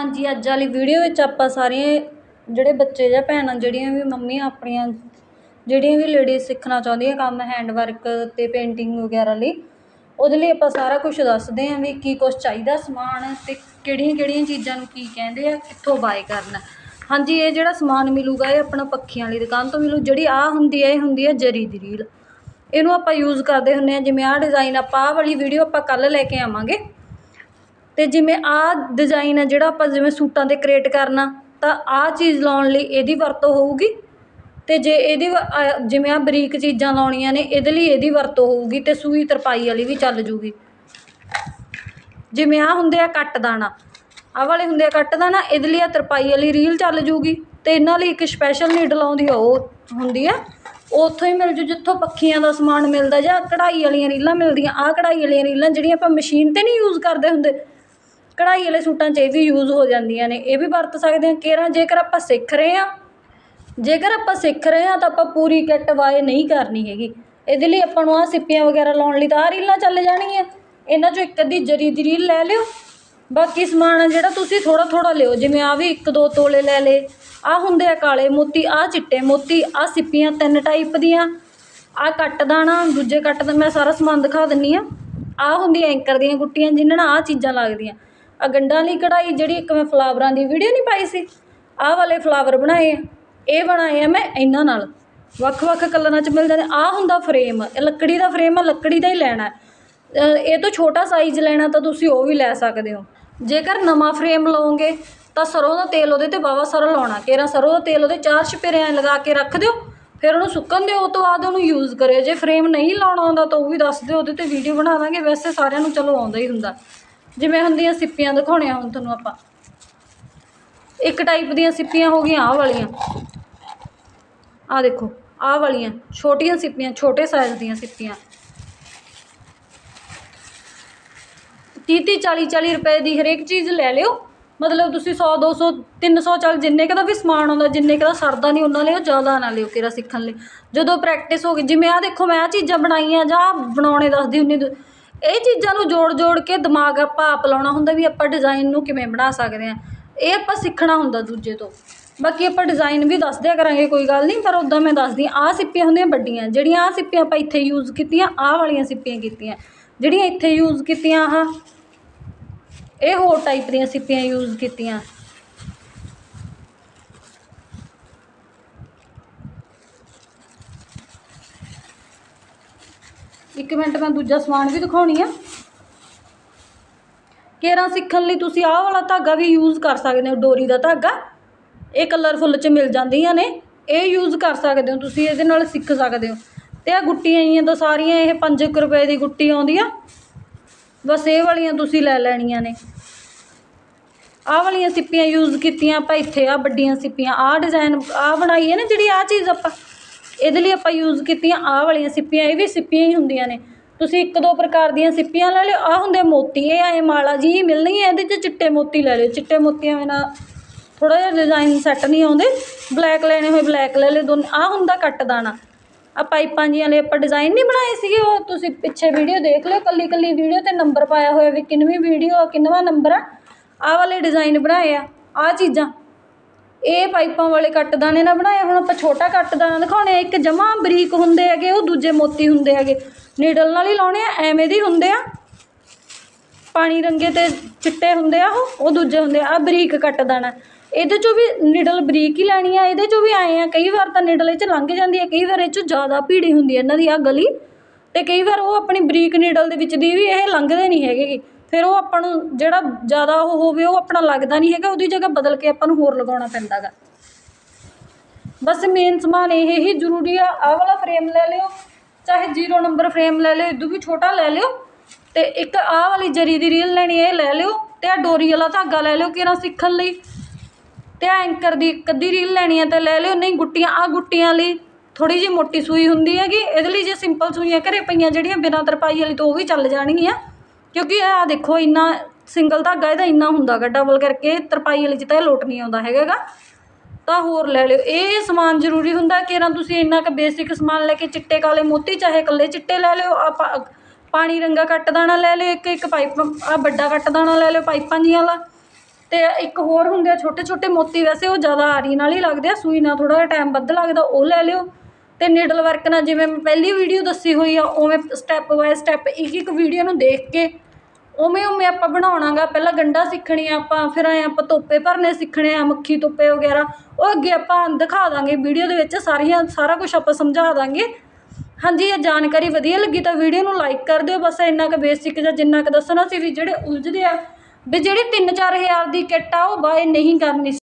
ਹਾਂਜੀ, ਅੱਜ ਵਾਲੀ ਵੀਡੀਓ ਵਿੱਚ ਆਪਾਂ ਸਾਰੀਆਂ ਜਿਹੜੇ ਬੱਚੇ ਜਾਂ ਭੈਣਾਂ ਜਿਹੜੀਆਂ ਵੀ ਮੰਮੀਆਂ ਆਪਣੀਆਂ, ਜਿਹੜੀਆਂ ਵੀ ਲੇਡੀਜ਼ ਸਿੱਖਣਾ ਚਾਹੁੰਦੀਆਂ ਕੰਮ ਹੈਂਡ ਵਰਕ ਅਤੇ ਪੇਂਟਿੰਗ ਵਗੈਰਾ ਲਈ, ਉਹਦੇ ਲਈ ਆਪਾਂ ਸਾਰਾ ਕੁਝ ਦੱਸਦੇ ਹਾਂ ਵੀ ਕੀ ਕੁਛ ਚਾਹੀਦਾ ਸਮਾਨ ਅਤੇ ਕਿਹੜੀਆਂ ਕਿਹੜੀਆਂ ਚੀਜ਼ਾਂ ਨੂੰ ਕੀ ਕਹਿੰਦੇ ਆ, ਕਿੱਥੋਂ ਬਾਏ ਕਰਨਾ। ਹਾਂਜੀ, ਇਹ ਜਿਹੜਾ ਸਮਾਨ ਮਿਲੂਗਾ, ਇਹ ਆਪਣਾ ਪੱਖੀਆਂ ਵਾਲੀ ਦੁਕਾਨ ਤੋਂ ਮਿਲੂ, ਜਿਹੜੀ ਆਹ ਹੁੰਦੀ ਹੈ, ਇਹ ਹੁੰਦੀ ਹੈ ਜਰੀ ਦੀ ਰੀਲ ਇਹਨੂੰ ਆਪਾਂ ਯੂਜ਼ ਕਰਦੇ ਹੁੰਦੇ ਹਾਂ, ਜਿਵੇਂ ਆਹ ਡਿਜ਼ਾਈਨ ਆਪਾਂ, ਆਹ ਵਾਲੀ ਵੀਡੀਓ ਆਪਾਂ ਕੱਲ੍ਹ ਲੈ ਕੇ ਆਵਾਂਗੇ। ਅਤੇ ਜਿਵੇਂ ਆਹ ਡਿਜ਼ਾਇਨ ਹੈ ਜਿਹੜਾ ਆਪਾਂ ਜਿਵੇਂ ਸੂਟਾਂ 'ਤੇ ਕ੍ਰੀਏਟ ਕਰਨਾ, ਤਾਂ ਆਹ ਚੀਜ਼ ਲਾਉਣ ਲਈ ਇਹਦੀ ਵਰਤੋਂ ਹੋਊਗੀ। ਅਤੇ ਜੇ ਇਹਦੀ ਜਿਵੇਂ ਆਹ ਬਰੀਕ ਚੀਜ਼ਾਂ ਲਾਉਣੀਆਂ ਨੇ, ਇਹਦੇ ਲਈ ਇਹਦੀ ਵਰਤੋਂ ਹੋਊਗੀ ਅਤੇ ਸੂਈ ਤਰਪਾਈ ਵਾਲੀ ਵੀ ਚੱਲ ਜੂਗੀ। ਜਿਵੇਂ ਆਹ ਹੁੰਦੇ ਆ ਕੱਟ ਦਾਣਾ, ਆਹ ਵਾਲੇ ਹੁੰਦੇ ਆ ਕੱਟ ਦਾਣਾ, ਇਹਦੇ ਲਈ ਆ ਤਰਪਾਈ ਵਾਲੀ ਰੀਲ ਚੱਲ ਜੂਗੀ ਅਤੇ ਇਹਨਾਂ ਲਈ ਇੱਕ ਸਪੈਸ਼ਲ ਨੀਡਲ ਆਉਂਦੀ ਆ, ਉਹ ਹੁੰਦੀ ਆ ਉਹ ਉੱਥੋਂ ਹੀ ਮਿਲ ਜੂ, ਜਿੱਥੋਂ ਪੱਖੀਆਂ ਦਾ ਸਮਾਨ ਮਿਲਦਾ ਜਾਂ ਕਢਾਈ ਵਾਲੀਆਂ ਰੀਲਾਂ ਮਿਲਦੀਆਂ, ਆਹ ਕਢਾਈ ਵਾਲੀਆਂ ਰੀਲਾਂ ਜਿਹੜੀਆਂ ਆਪਾਂ ਮਸ਼ੀਨ 'ਤੇ ਨਹੀਂ ਯੂਜ਼ ਕਰਦੇ ਹੁੰਦੇ ਕਢਾਈ ਵਾਲੇ ਸੂਟਾਂ 'ਚ ਇਹ ਵੀ ਯੂਜ਼ ਹੋ ਜਾਂਦੀਆਂ ਨੇ। ਇਹ ਵੀ ਵਰਤ ਸਕਦੇ ਹਾਂ। ਕੇਰਾਂ, ਜੇਕਰ ਆਪਾਂ ਸਿੱਖ ਰਹੇ ਹਾਂ, ਜੇਕਰ ਆਪਾਂ ਸਿੱਖ ਰਹੇ ਹਾਂ, ਤਾਂ ਆਪਾਂ ਪੂਰੀ ਕਿੱਟ ਬਾਏ ਨਹੀਂ ਕਰਨੀ ਹੈਗੀ। ਇਹਦੇ ਲਈ ਆਪਾਂ ਨੂੰ ਆਹ ਸਿੱਪੀਆਂ ਵਗੈਰਾ ਲਾਉਣ ਲਈ ਤਾਂ ਆਹ ਰੀਲਾਂ ਚੱਲ ਜਾਣਗੀਆਂ ਇਹਨਾਂ 'ਚੋਂ ਇੱਕ ਅੱਧੀ ਜਰੀ ਦੀ ਰੀਲ ਲੈ ਲਿਓ। ਬਾਕੀ ਸਮਾਨ ਆ ਜਿਹੜਾ ਤੁਸੀਂ ਥੋੜ੍ਹਾ ਥੋੜ੍ਹਾ ਲਿਓ। ਜਿਵੇਂ ਆਹ ਵੀ ਇੱਕ ਦੋ ਤੋਲੇ ਲੈ ਲਏ। ਆਹ ਹੁੰਦੇ ਆ ਕਾਲੇ ਮੋਤੀ, ਆਹ ਚਿੱਟੇ ਮੋਤੀ, ਆਹ ਸਿੱਪੀਆਂ ਤਿੰਨ ਟਾਈਪ ਦੀਆਂ। ਆਹ ਕੱਟ ਦਾਣਾ ਦੂਜੇ ਕੱਟ ਦਾ ਮੈਂ ਸਾਰਾ ਸਮਾਨ ਦਿਖਾ ਦਿੰਨੀ ਆ। ਆਹ ਹੁੰਦੀਆਂ ਐਂਕਰ ਦੀਆਂ ਗੁੱਟੀਆਂ, ਜਿਨ੍ਹਾਂ ਨਾਲ ਆਹ ਚੀਜ਼ਾਂ ਲੱਗਦੀਆਂ। ਆ ਗੰਢਾਂ ਲਈ ਕਢਾਈ ਜਿਹੜੀ ਇੱਕ ਮੈਂ ਫਲਾਵਰਾਂ ਦੀ ਵੀਡੀਓ ਨਹੀਂ ਪਾਈ ਸੀ। ਆਹ ਵਾਲੇ ਫਲਾਵਰ ਬਣਾਏ ਆ। ਇਹ ਬਣਾਏ ਆ ਮੈਂ ਇਹਨਾਂ ਨਾਲ। ਵੱਖ ਵੱਖ ਕਲਰਾਂ 'ਚ ਮਿਲ ਜਾਂਦੇ ਆਹ ਹੁੰਦਾ ਫਰੇਮ। ਇਹ ਲੱਕੜੀ ਦਾ ਫਰੇਮ ਆ, ਲੱਕੜੀ ਦਾ ਹੀ ਲੈਣਾ। ਇਹ ਤੋਂ ਛੋਟਾ ਸਾਈਜ਼ ਲੈਣਾ ਤਾਂ ਤੁਸੀਂ ਉਹ ਵੀ ਲੈ ਸਕਦੇ ਹੋ। ਜੇਕਰ ਨਵਾਂ ਫਰੇਮ ਲਓਗੇ, ਤਾਂ ਸਰੋਂ ਦਾ ਤੇਲ ਉਹਦੇ ਤੇ ਵਾਹਵਾ ਸਾਰਾ ਲਾਉਣਾ। ਕੇਰਾ ਸਰੋਂ ਦਾ ਤੇਲ ਉਹਦੇ ਚਾਰ ਛਪੇਰੇ ਐਂ ਲਗਾ ਕੇ ਰੱਖ ਦਿਓ। ਫਿਰ ਉਹਨੂੰ ਸੁੱਕਣ ਦਿਓ। ਉਹ ਤੋਂ ਬਾਅਦ ਉਹਨੂੰ ਯੂਜ਼ ਕਰਿਓ। ਜੇ ਫਰੇਮ ਨਹੀਂ ਲਾਉਣਾ ਆਉਂਦਾ ਤਾਂ ਉਹ ਵੀ ਦੱਸ ਦਿਓ। ਉਹਦੇ ਤੇ ਵੀਡੀਓ ਬਣਾ ਦਾਂਗੇ। ਵੈਸੇ ਸਾਰਿਆਂ ਨੂੰ ਚਲੋ ਆਉਂਦਾ ਹੀ ਹੁੰਦਾ। ਜਿਵੇਂ ਹੁੰਦੀਆਂ ਸਿੱਪੀਆਂ ਦਿਖਾਉਣੀਆਂ ਹੁਣ ਤੁਹਾਨੂੰ ਆਪਾਂ। ਇੱਕ ਟਾਈਪ ਦੀਆਂ ਸਿੱਪੀਆਂ ਹੋ ਗਈਆਂ, ਆਹ ਵਾਲੀਆਂ। ਆਹ ਦੇਖੋ, ਆਹ ਵਾਲੀਆਂ, ਛੋਟੀਆਂ ਸਿੱਪੀਆਂ, ਛੋਟੇ ਸਾਈਜ਼ ਦੀਆਂ ਸਿੱਪੀਆਂ। ਤੀਹ ਤੀਹ ਚਾਲੀ ਚਾਲੀ ਰੁਪਏ ਦੀ ਹਰੇਕ ਚੀਜ਼ ਲੈ ਲਿਓ। ਮਤਲਬ ਤੁਸੀਂ 100 200 300 ਚੱਲ ਜਿੰਨੇ ਕੁ ਵੀ ਸਮਾਨ ਆਉਂਦਾ, ਜਿੰਨੇ ਕੁ ਸਰਦਾ ਨਹੀਂ, ਉਹਨਾਂ ਲਿਓ ਜ਼ਿਆਦਾ ਨਾ ਲਿਓ ਕਿਰਾ ਸਿੱਖਣ ਲਈ। ਜਦੋਂ ਪ੍ਰੈਕਟਿਸ ਹੋ ਗਈ, ਜਿਵੇਂ ਆਹ ਦੇਖੋ, ਮੈਂ ਆਹ ਚੀਜ਼ਾਂ ਬਣਾਈਆਂ ਜਾਂ ਬਣਾਉਣੇ ਦੱਸਦੀ ਹੁੰਦੀ। ਇਹ ਚੀਜ਼ਾਂ ਨੂੰ ਜੋੜ ਜੋੜ ਕੇ ਦਿਮਾਗ ਆਪਾਂ ਆਪ ਲਾਉਣਾ ਹੁੰਦਾ ਵੀ ਆਪਾਂ ਡਿਜ਼ਾਇਨ ਨੂੰ ਕਿਵੇਂ ਬਣਾ ਸਕਦੇ ਹਾਂ। ਇਹ ਆਪਾਂ ਸਿੱਖਣਾ ਹੁੰਦਾ ਦੂਜੇ ਤੋਂ। ਬਾਕੀ ਆਪਾਂ ਡਿਜ਼ਾਇਨ ਵੀ ਦੱਸ ਦਿਆ ਕਰਾਂਗੇ, ਕੋਈ ਗੱਲ ਨਹੀਂ, ਪਰ ਉੱਦਾਂ ਮੈਂ ਦੱਸਦੀ ਆਹ ਸਿੱਪੀਆਂ ਹੁੰਦੀਆਂ ਵੱਡੀਆਂ, ਜਿਹੜੀਆਂ ਆਹ ਸਿੱਪੀਆਂ ਆਪਾਂ ਇੱਥੇ ਯੂਜ਼ ਕੀਤੀਆਂ, ਆਹ ਵਾਲੀਆਂ ਸਿੱਪੀਆਂ ਕੀਤੀਆਂ। ਜਿਹੜੀਆਂ ਇੱਥੇ ਯੂਜ਼ ਕੀਤੀਆਂ ਆਹ, ਇਹ ਹੋਰ ਟਾਈਪ ਦੀਆਂ ਸਿੱਪੀਆਂ ਯੂਜ਼ ਕੀਤੀਆਂ। ਇੱਕ ਮਿੰਟ ਮੈਂ ਦੂਜਾ ਸਮਾਨ ਵੀ ਦਿਖਾਉਣੀ ਆ। ਕੇਰਾਂ ਸਿੱਖਣ ਲਈ ਤੁਸੀਂ ਆਹ ਵਾਲਾ ਧਾਗਾ ਵੀ ਯੂਜ਼ ਕਰ ਸਕਦੇ ਹੋ, ਡੋਰੀ ਦਾ ਧਾਗਾ। ਇਹ ਕਲਰਫੁੱਲ ਚ ਮਿਲ ਜਾਂਦੀਆਂ ਨੇ, ਇਹ ਯੂਜ਼ ਕਰ ਸਕਦੇ ਹੋ ਤੁਸੀਂ, ਇਹਦੇ ਨਾਲ ਸਿੱਖ ਸਕਦੇ ਹੋ। ਤੇ ਆ ਗੁੱਟੀਆਂ ਆਈਆਂ ਤਾਂ ਸਾਰੀਆਂ, ਇਹ 5 ਰੁਪਏ ਦੀ ਗੁੱਟੀ ਆਉਂਦੀ ਆ। ਬਸ ਇਹ ਵਾਲੀਆਂ ਤੁਸੀਂ ਲੈ ਲੈਣੀਆਂ ਨੇ। ਆਹ ਵਾਲੀਆਂ ਸਿੱਪੀਆਂ ਯੂਜ਼ ਕੀਤੀਆਂ ਆਪਾਂ ਇੱਥੇ ਆ ਵੱਡੀਆਂ ਸਿੱਪੀਆਂ, ਆਹ ਡਿਜ਼ਾਈਨ ਆਹ ਬਣਾਈ ਹੈ ਨਾ ਜਿਹੜੀ ਆਹ ਚੀਜ਼ ਆਪਾਂ। ਇਹਦੇ ਲਈ ਆਪਾਂ ਯੂਜ਼ ਕੀਤੀਆਂ ਆਹ ਵਾਲੀਆਂ ਸਿੱਪੀਆਂ, ਇਹ ਵੀ ਸਿੱਪੀਆਂ ਹੀ ਹੁੰਦੀਆਂ ਨੇ। ਤੁਸੀਂ ਇੱਕ ਦੋ ਪ੍ਰਕਾਰ ਦੀਆਂ ਸਿੱਪੀਆਂ ਲੈ ਲਿਓ, ਆਹ ਹੁੰਦੇ ਮੋਤੀ, ਇਹ ਆਏ ਮਾਲਾ ਜੀ ਹੀ ਮਿਲਣੀ ਹੈ, ਇਹਦੇ 'ਚ ਚਿੱਟੇ ਮੋਤੀ ਲੈ ਲਿਓ। ਚਿੱਟੇ ਮੋਤੀਆਂ ਬਿਨਾਂ ਥੋੜਾ ਜਿਹਾ ਡਿਜ਼ਾਈਨ ਸੈੱਟ ਨਹੀਂ ਆਉਂਦੇ। ਬਲੈਕ ਲੈਣੇ ਹੋਏ ਬਲੈਕ ਲੈ ਲਿਓ, ਦੋਨੇ, ਆਹ ਹੁੰਦਾ ਕੱਟ ਦਾਣਾ। ਆ ਪਾਈਪਾਂ ਜੀਆਂ ਲਈ ਆਪਾਂ ਡਿਜ਼ਾਈਨ ਨਹੀਂ ਬਣਾਏ ਸੀਗੇ, ਉਹ ਤੁਸੀਂ ਪਿੱਛੇ ਵੀਡੀਓ ਦੇਖ ਲਿਓ ਕੱਲੀ ਕੱਲੀ ਵੀਡੀਓ ਤੇ ਨੰਬਰ ਪਾਇਆ ਹੋਇਆ ਵੀ ਕਿੰਨਵੀਂ ਵੀਡੀਓ ਆ ਕਿੰਨਵਾਂ ਨੰਬਰ ਆ। ਆਹ ਵਾਲੇ ਡਿਜ਼ਾਈਨ ਬਣਾਏ ਆ, ਆਹ ਚੀਜ਼ਾਂ। ਇਹ ਪਾਈਪਾਂ ਵਾਲੇ ਕੱਟ ਦਾਣੇ ਨਾਲ ਬਣਾਏ, ਹੁਣ ਆਪਾਂ ਛੋਟਾ ਕੱਟ ਦਾਣਾ ਦਿਖਾਉਣੇ ਆ। ਇੱਕ ਜਮਾ ਬਰੀਕ ਹੁੰਦੇ ਹੈਗੇ, ਉਹ ਦੂਜੇ ਮੋਤੀ ਹੁੰਦੇ ਹੈਗੇ। ਨੀਡਲ ਨਾਲ ਹੀ ਲਾਉਣੇ ਆ, ਐਵੇਂ ਦੇ ਹੁੰਦੇ ਆ। ਪਾਣੀ ਰੰਗੇ ਤੇ ਚਿੱਟੇ ਹੁੰਦੇ ਆ ਉਹ ਉਹ ਦੂਜੇ ਹੁੰਦੇ ਆ। ਆਹ ਬਰੀਕ ਕੱਟ ਇਹਦੇ ਚੋਂ ਵੀ ਨਿਡਲ ਬਰੀਕ ਹੀ ਲੈਣੀ ਆ, ਇਹਦੇ ਚੋਂ ਵੀ ਆਏ ਆ। ਕਈ ਵਾਰ ਤਾਂ ਨਿਡਲ ਇਹ ਚ ਲੰਘ ਜਾਂਦੀ ਹੈ ਕਈ ਵਾਰ ਇਹ ਚੋਂ ਜ਼ਿਆਦਾ ਭੀੜੀ ਹੁੰਦੀ ਹੈ ਇਹਨਾਂ ਦੀ ਆ ਗਲੀ ਤੇ ਕਈ ਵਾਰ ਉਹ ਆਪਣੀ ਬਰੀਕ ਨੀਡਲ ਦੇ ਵਿੱਚ ਦੀ ਵੀ ਇਹ ਲੰਘਦੇ ਨਹੀਂ ਹੈਗੇ ਗੇ। ਫਿਰ ਉਹ ਆਪਾਂ ਨੂੰ ਜਿਹੜਾ ਜ਼ਿਆਦਾ ਉਹ ਹੋਵੇ, ਉਹ ਆਪਣਾ ਲੱਗਦਾ ਨਹੀਂ ਹੈਗਾ, ਉਹਦੀ ਜਗ੍ਹਾ ਬਦਲ ਕੇ ਆਪਾਂ ਨੂੰ ਹੋਰ ਲਗਾਉਣਾ ਪੈਂਦਾ ਗਾ ਬਸ ਮੇਨ ਸਮਾਨ ਇਹ ਹੀ ਜ਼ਰੂਰੀ ਆ, ਆਹ ਵਾਲਾ ਫਰੇਮ ਲੈ ਲਿਓ, ਚਾਹੇ 0 ਨੰਬਰ ਫਰੇਮ ਲੈ ਲਿਓ, ਇਦੋਂ ਵੀ ਛੋਟਾ ਲੈ ਲਿਓ, ਤੇ ਇੱਕ ਆਹ ਵਾਲੀ ਜਰੀ ਦੀ ਰੀਲ ਲੈਣੀ ਇਹ ਲੈ ਲਿਓ, ਤੇ ਆ ਡੋਰੀ ਵਾਲਾ ਧਾਗਾ ਲੈ ਲਿਓ ਕਿਹੜਾ ਸਿੱਖਣ ਲਈ। ਤੇ ਆ ਐਂਕਰ ਦੀ ਇੱਕ ਅੱਧੀ ਰੀਲ ਲੈਣੀ ਹੈ ਤਾਂ ਲੈ ਲਿਓ, ਨਹੀਂ ਗੁੱਟੀਆਂ ਆ ਗੁੱਟੀਆਂ ਲਈ ਥੋੜੀ ਜਿਹੀ ਮੋਟੀ ਸੂਈ ਹੁੰਦੀ ਹੈਗੀ, ਇਹਦੇ ਲਈ ਜੇ ਸਿੰਪਲ ਸੂਈਆਂ ਘਰੇ ਪਈਆਂ ਜਿਹੜੀਆਂ ਬਿਨਾਂ ਤਰਪਾਈ ਵਾਲੀ, ਤੋਂ ਉਹ ਵੀ ਚੱਲ ਜਾਣਗੀਆਂ। ਕਿਉਂਕਿ ਆਹ ਦੇਖੋ, ਇੰਨਾ ਸਿੰਗਲ ਧਾਗਾ ਇਹਦਾ ਇੰਨਾ ਹੁੰਦਾ ਗਾ ਡਬਲ ਕਰਕੇ ਤਰਪਾਈ ਵਾਲੀ 'ਚ ਤਾਂ ਇਹ ਲੋਟ ਨਹੀਂ ਆਉਂਦਾ ਹੈਗਾ ਗਾ ਤਾਂ ਹੋਰ ਲੈ ਲਿਓ। ਇਹ ਸਮਾਨ ਜ਼ਰੂਰੀ ਹੁੰਦਾ ਕਿ ਨਾ ਤੁਸੀਂ ਇੰਨਾ ਕੁ ਬੇਸਿਕ ਸਮਾਨ ਲੈ ਕੇ ਚਿੱਟੇ, ਕਾਲੇ, ਮੋਤੀ, ਚਾਹੇ ਇਕੱਲੇ ਚਿੱਟੇ ਲੈ ਲਿਓ, ਆਪਾਂ ਪਾਣੀ ਰੰਗਾ ਕੱਟ ਦਾਣਾ ਲੈ ਲਿਓ, ਇੱਕ ਇੱਕ ਪਾਈਪ ਆ ਵੱਡਾ ਕੱਟ ਦਾਣਾ ਲੈ ਲਿਓ ਪਾਈਪਾਂ ਜੀਆਂ ਵਾਲਾ। ਅਤੇ ਇੱਕ ਹੋਰ ਹੁੰਦੇ ਆ ਛੋਟੇ ਛੋਟੇ ਮੋਤੀ, ਵੈਸੇ ਉਹ ਜ਼ਿਆਦਾ ਆਰੀ ਨਾਲ ਹੀ ਲੱਗਦੇ ਆ, ਸੂਈ ਨਾਲ ਥੋੜ੍ਹਾ ਜਿਹਾ ਟਾਈਮ ਵੱਧ ਲੱਗਦਾ, ਉਹ ਲੈ ਲਿਓ। ਅਤੇ ਨੀਡਲ ਵਰਕ ਨਾਲ ਜਿਵੇਂ ਮੈਂ ਪਹਿਲੀ ਵੀਡੀਓ ਦੱਸੀ ਹੋਈ ਆ, ਉਵੇਂ ਸਟੈਪ ਬਾਏ ਸਟੈਪ ਇੱਕ ਇੱਕ ਵੀਡੀਓ ਨੂੰ ਦੇਖ ਕੇ ਉਵੇਂ ਉਵੇਂ ਆਪਾਂ ਬਣਾਉਣਾ ਗਾ ਪਹਿਲਾਂ ਗੰਢਾ ਸਿੱਖਣੀ ਆਪਾਂ, ਫਿਰ ਐਂ ਆਪਾਂ ਤੋਪੇ ਭਰਨੇ ਸਿੱਖਣੇ ਆ, ਮੱਖੀ ਤੋਪੇ ਵਗੈਰਾ। ਉਹ ਅੱਗੇ ਆਪਾਂ ਦਿਖਾ ਦਾਂਗੇ ਵੀਡੀਓ ਦੇ ਵਿੱਚ ਸਾਰੀਆਂ, ਸਾਰਾ ਕੁਝ ਆਪਾਂ ਸਮਝਾ ਦਾਂਗੇ। ਹਾਂਜੀ, ਇਹ ਜਾਣਕਾਰੀ ਵਧੀਆ ਲੱਗੀ ਤਾਂ ਵੀਡੀਓ ਨੂੰ ਲਾਈਕ ਕਰ ਦਿਓ। ਬਸ ਇੰਨਾ ਕੁ ਬੇਸਿਕ ਜਾਂ ਜਿੰਨਾ ਕੁ ਦੱਸਣਾ ਸੀ ਵੀ ਜਿਹੜੇ ਉਲਝਦੇ ਆ, ਵੀ ਜਿਹੜੀ 3-4000 ਦੀ ਕਿੱਟ ਆ, ਉਹ ਬਾਏ ਨਹੀਂ ਕਰਨੀ